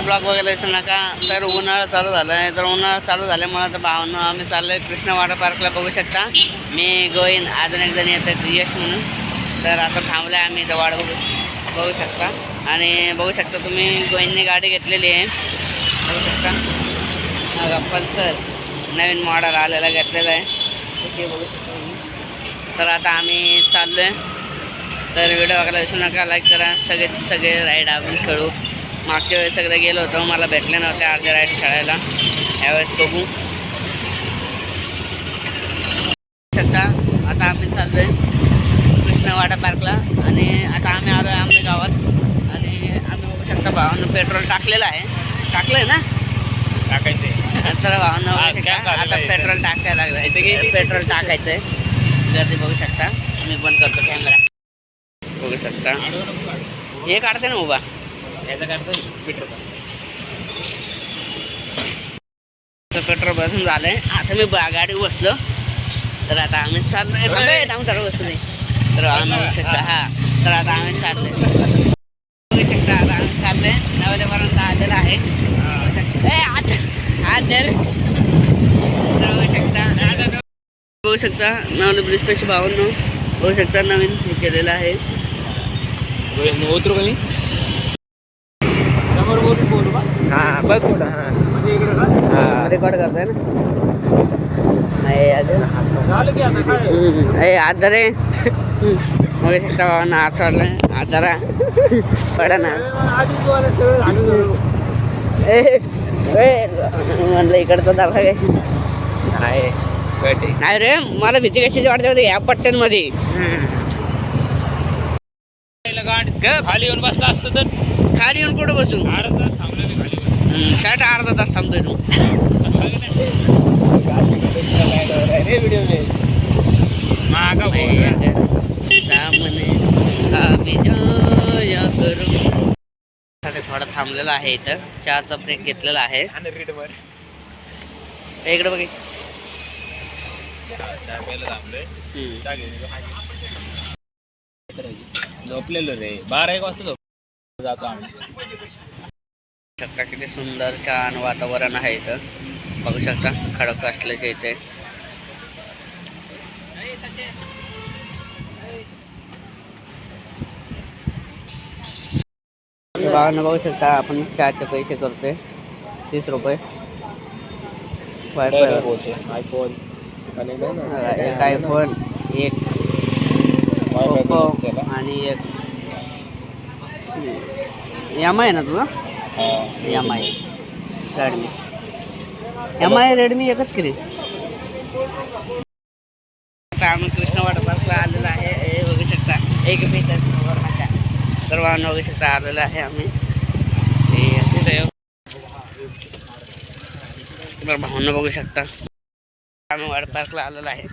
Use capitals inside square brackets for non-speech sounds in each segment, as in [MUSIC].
Block वगैरे विसरू नका. तर उन्हाळा चालू झाला आहे तर उन्हाळा चालू झाल्यामुळे तर भावनं आम्ही चाललो आहे कृष्ण वॉटर पार्कला बघू शकता. मी गोईन अजून एक जण येतात यश म्हणून. तर आता थांबलं आहे आम्ही इथं वाट बघू बघू शकता. आणि बघू शकता तुम्ही गोईनने गाडी घेतलेली आहे. बघू शकता. पल्सर नवीन मॉडेल आलेला घेतलेला आहे. ते बघू शकता तर आता आम्ही चाललो आहे तर व्हिडिओ बघायला विसरू नका लाईक करा. सगळे सगळे राईड आपण खेळू. मागच्या वेळेस सगळे गेलो होतो मला भेटले नव्हते अर्धे राईड खेळायला. यावेळेस बघू. शकता आता आम्ही चाललो आहे कृष्णवाडा पार्कला आणि आता आम्ही आलो आहे आमच्या गावात. आणि आम्ही बघू शकता भावानं पेट्रोल टाकलेलं आहे. टाकलं आहे ना? टाकायचे तर भावानं आता आहे? पेट्रोल टाकायला लागलं किती? पेट्रोल टाकायचं आहे गर्दी बघू शकता. मी बंद करतो कॅमेरा बघू शकता. हे काढते ना उभा याचा पेट्रोल बसून झालंय. आता मी गाडी बसलो. तर आता आम्ही चाललोय. थांब दे. तर आम्ही हा. तर आता आम्ही चाललोय. बघू शकता आता आम्ही चाललोय. नवलेपर्यंत आलेलं आहे. बघू शकता. बघू शकता नवले ब्रिज पेशी बावन्न. बघू शकता नवीन हे केलेलं आहे. उतरू कमी हा बघ कुठं हा म्हणजे इकडे का रेकॉर्ड करताय ना नाही अजून झालं की आता काय हम्म. ए आदरे बघू शकता बाबांना हात सोडलाय आदरा पडा ना आधीच बोला सगळं झालं ए ए, म्हणलं इकडचं दाबा काय आहे कटे नाही रे मला भीती कशाची वाटते माहिती या खाली येऊन बसला असतं तर? खाली येऊन कुठं बसून अर्धा तास थांबलो मी खाली येऊन. अर्धा तास थांबतोय तू. मागा थोडा थांबलेला आहे इथं. चहाचा ब्रेक घेतलेला आहे. ए, इकडे बघ. चहा प्यायला थांबलोय. चहा घेऊन झोपलेलो रे. बारा एक वाजता झोप जातो आम्ही. शकता किती सुंदर छान वातावरण आहे इथं. बघू शकता खडक असल्याच्या इथे. भावानं बघू शकता आपण चहाचे पैसे करतोय. तीस रुपये. Wifi iPhone. एक आयफोन एक ओप्पो आणि एक एम आय ना तुझा? M I Redmi M I Redmi एकच केली आम्ही कृष्ण वॉटर पार्कला आलेलो आहे. हे बघू शकता एक मीटर वाहन बघू शकता आलेलो आहे आम्ही. हे भावना बघू शकता. आम्ही वॉटर पार्कला आलेलो आहे.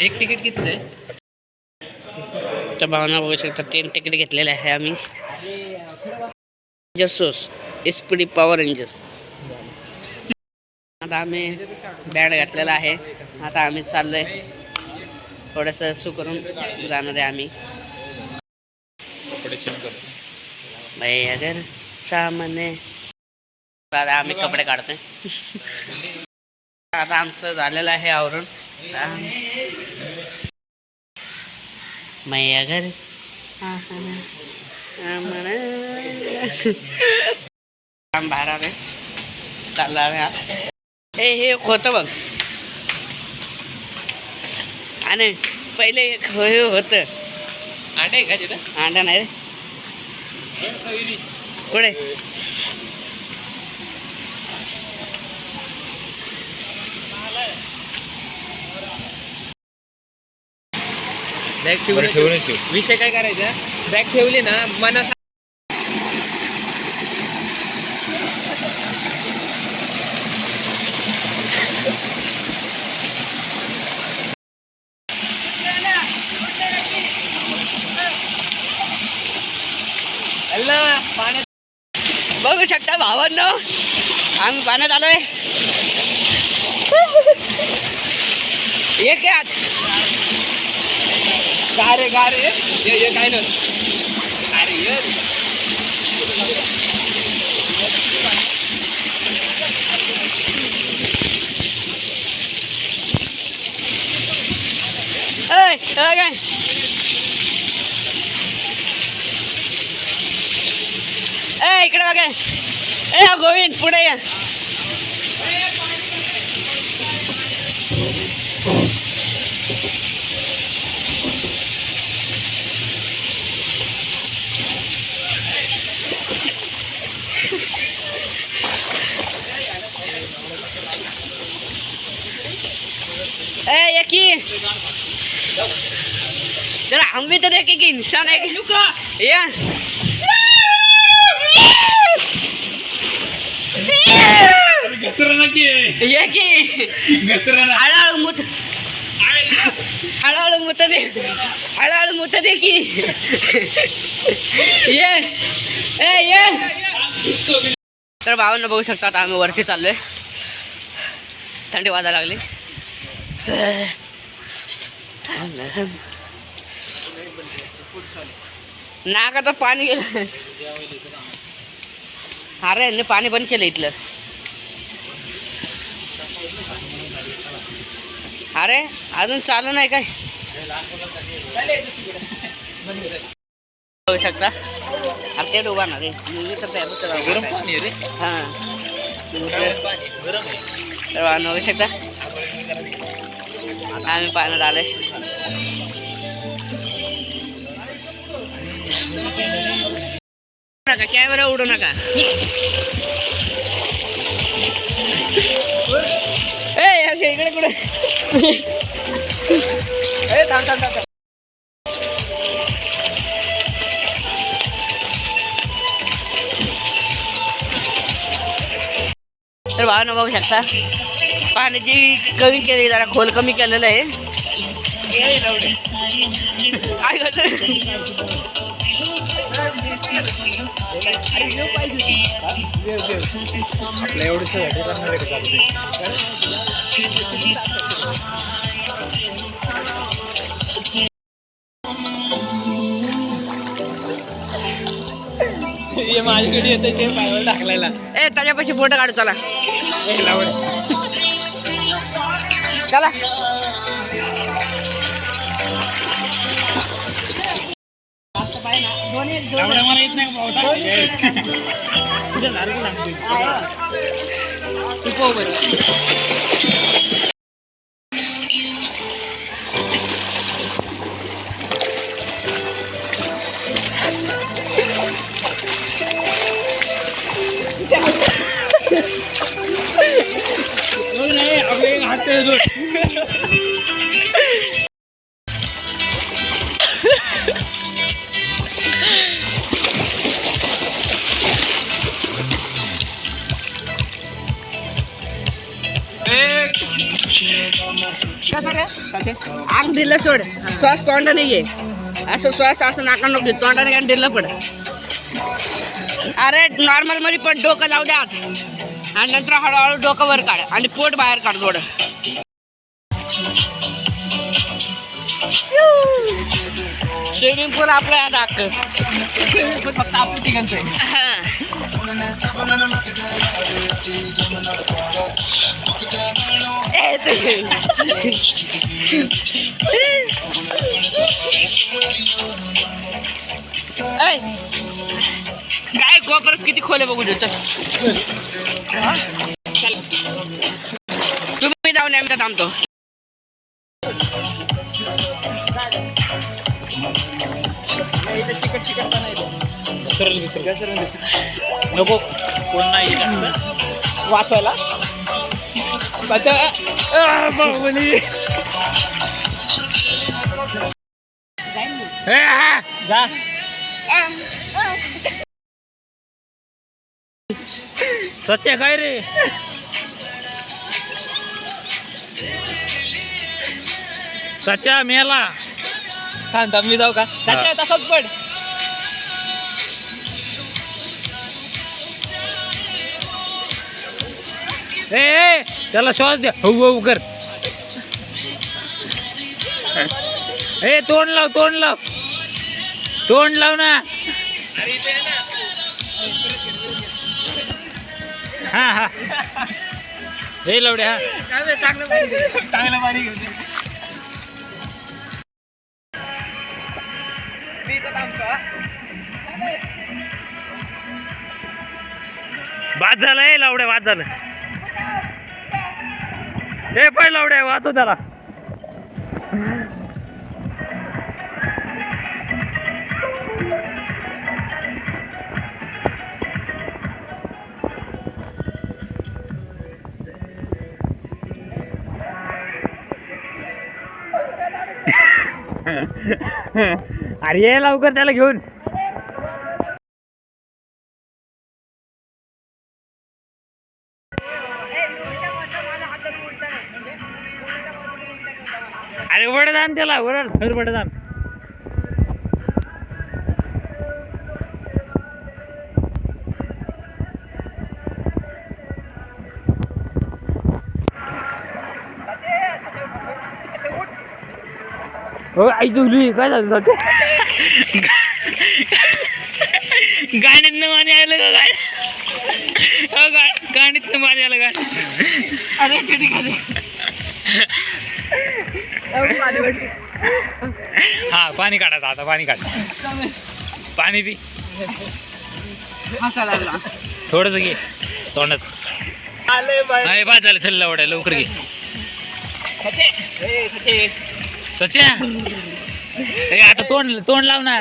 एक तिकीट कितीच आहे? तर भावना बघू शकता तीन तिकीट घेतलेले आहे आम्ही. जसूस स्पीडी पॉवर रेंजर आता आम्ही बँड घातलेला आहे. आता आम्ही चाललोय. थोडंसं सु करून जाणार आहे आम्ही. भाई अगर सामने आता आम्ही कपडे काढतोय. आता आमचं झालेलं आहे आवरून. मै अगर काम चालला आहे हा. हे होतं बघ आणि पहिले एक हो- हे होतं अंडे का तिथं अंडा नाही रे कुठे बॅग ठेवून विषय काय करायचा? बॅग ठेवली ना मना बघू शकता भावांनो. आम्ही पाण्यात आलोय. [LAUGHS] एक गारे गारे ये ये काय ना अरे ये. ए, काय ए इकडे बघा. ए गोविंद पुढे या. जरा हम भी तो देखे कि इंसान है कि या. घसरण की ये की. घसरण हळूहळू मुत. हळूहळू मुत दे. हळूहळू मुत दे की. ये. ए ये. तर भावांना बघू शकता आम्ही वरती चाललोय. थंडी वाजायला लागली. नाकात पाणी गेलं. अरे यांनी पाणी बंद केलं इथलं. अरे अजून चालू नाही काय? शकता. अरे ते उभा ना रे. मी तर त्या पुस्तकावर गरम पाणी रे. हां. शकता. आम्ही पाण्यात आले नका कॅमेरा उडू नका. ए इकडे कुठे ए थांब थांब थांब तर भावना बघू शकता. पाण्याची कमी केली जरा खोल कमी केलेलं आहे? आपल्या एवढं करणार ये माझ्याकडे येते ते पायावर ए त्याच्यापाशी फोटो काढू चला. चला. मला येत नाही तुझ्या लाडू लागते दिलं सोड. श्वास तोंडाने घे. असं श्वास असं नाकानं नको तोंडाने काय दिलं पड. अरे नॉर्मलमध्ये पण डोकं जाऊ द्या. आणि नंतर हळूहळू डोकं वर काढ आणि पोट बाहेर काढ थोडं स्विमिंग पूल आपलं दाख स्विमिंग पूल फक्त आपण तिघांचं आहे हा. काय कोपरत किती खोले बघू देतो. तुम्ही जाऊन आम्ही थांबतो नको कोण नाही वाचवायला Bata! Ah, स्वच्छ काय रे सच्चा मेला थांब थांब मी जाऊ का सच्चा तसाच पड ए त्याला श्वास द्या. हो कर. ए तोंड लाव तोंड लाव. तोंड लाव ना. हा हा. हे लवडे हा. चांगलं पाणी घेऊन बाद झालं ए लावड्या बाद झालं. हे पाय लावड्या वाचव त्याला. अरे ये लवकर त्याला घेऊन. अरे वडदान त्याला वरड धर वडदान. हो आई जुली काय झालं जाते गाण्यातनं माने आलं का गाड हो गा मारी माने आलं का अरे किती खाली हा पाणी काढायचं आता पाणी काढ पाणी पी थोडस घे तोंडात आले बाई. अरे बाद झालं चल लवड्या लवकर घे ए, सचे. सच्या ए आता तोंड तोंड लाव ना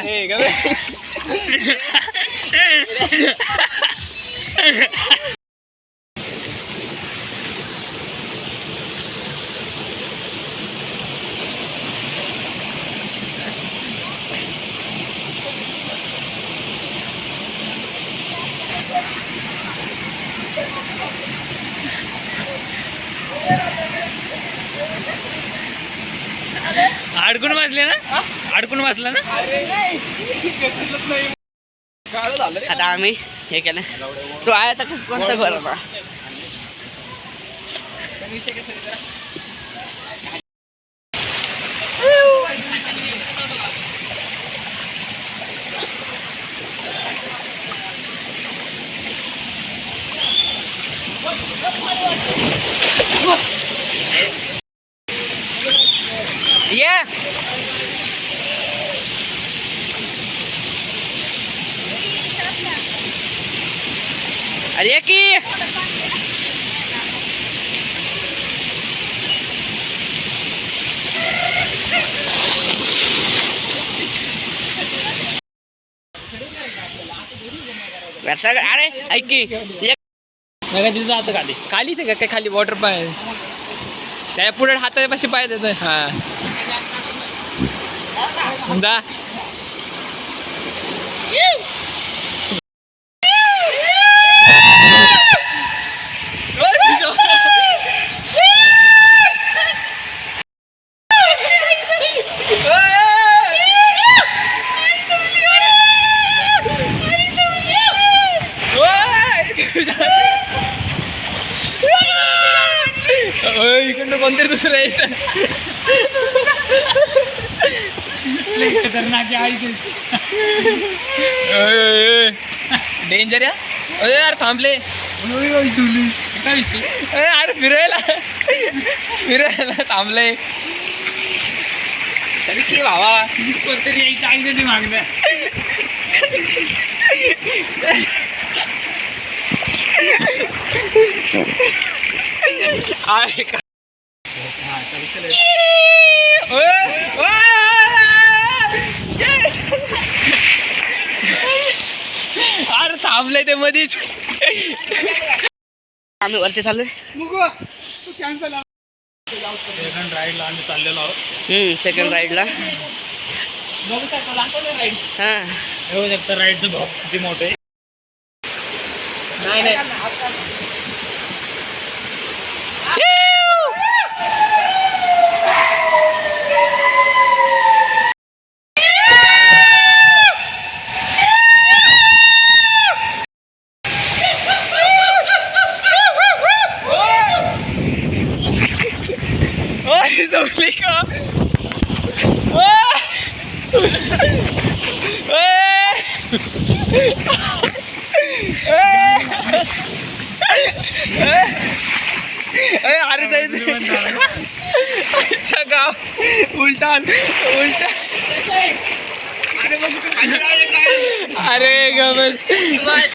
ए, बसले ना? अडकून बसला ना? आता आम्ही हे केलं. तो आहे आता कोणता घर? विषय कसा आहे जरा? ये अरे ये की वैसा अरे ऐक की नका तिथं जातं खाली. खालीच आहे का? काय खाली वॉटर पाय त्या पुढे हातापाशी पाय देत हा. जा. दुसरं यायचं डेंजर या? अरे यार थांबले. अरे यार फिरायला. फिरायला थांबले. तरी की भावा? कोणतरी यायचं आई मागण्या आहे अरे ते मधीच. आम्ही वरती चाललोय. सेकंड राईडला आम्ही चाललेलो आहोत हम्म सेकंड राईडला हां. हे बघू शकता राईडचं भाव किती मोठे. नाही नाही. अरे अच्छा गाव उलटा उलटा अरे बस.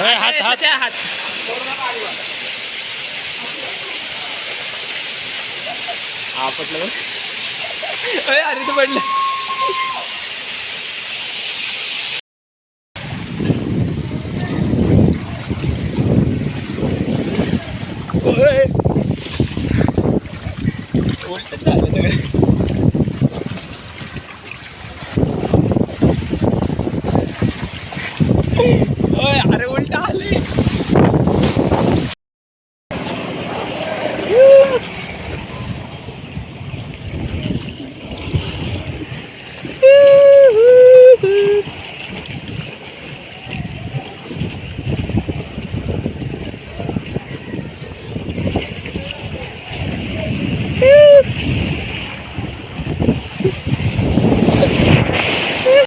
हात हात हात. आपटलं अरे अरे तू पडलं.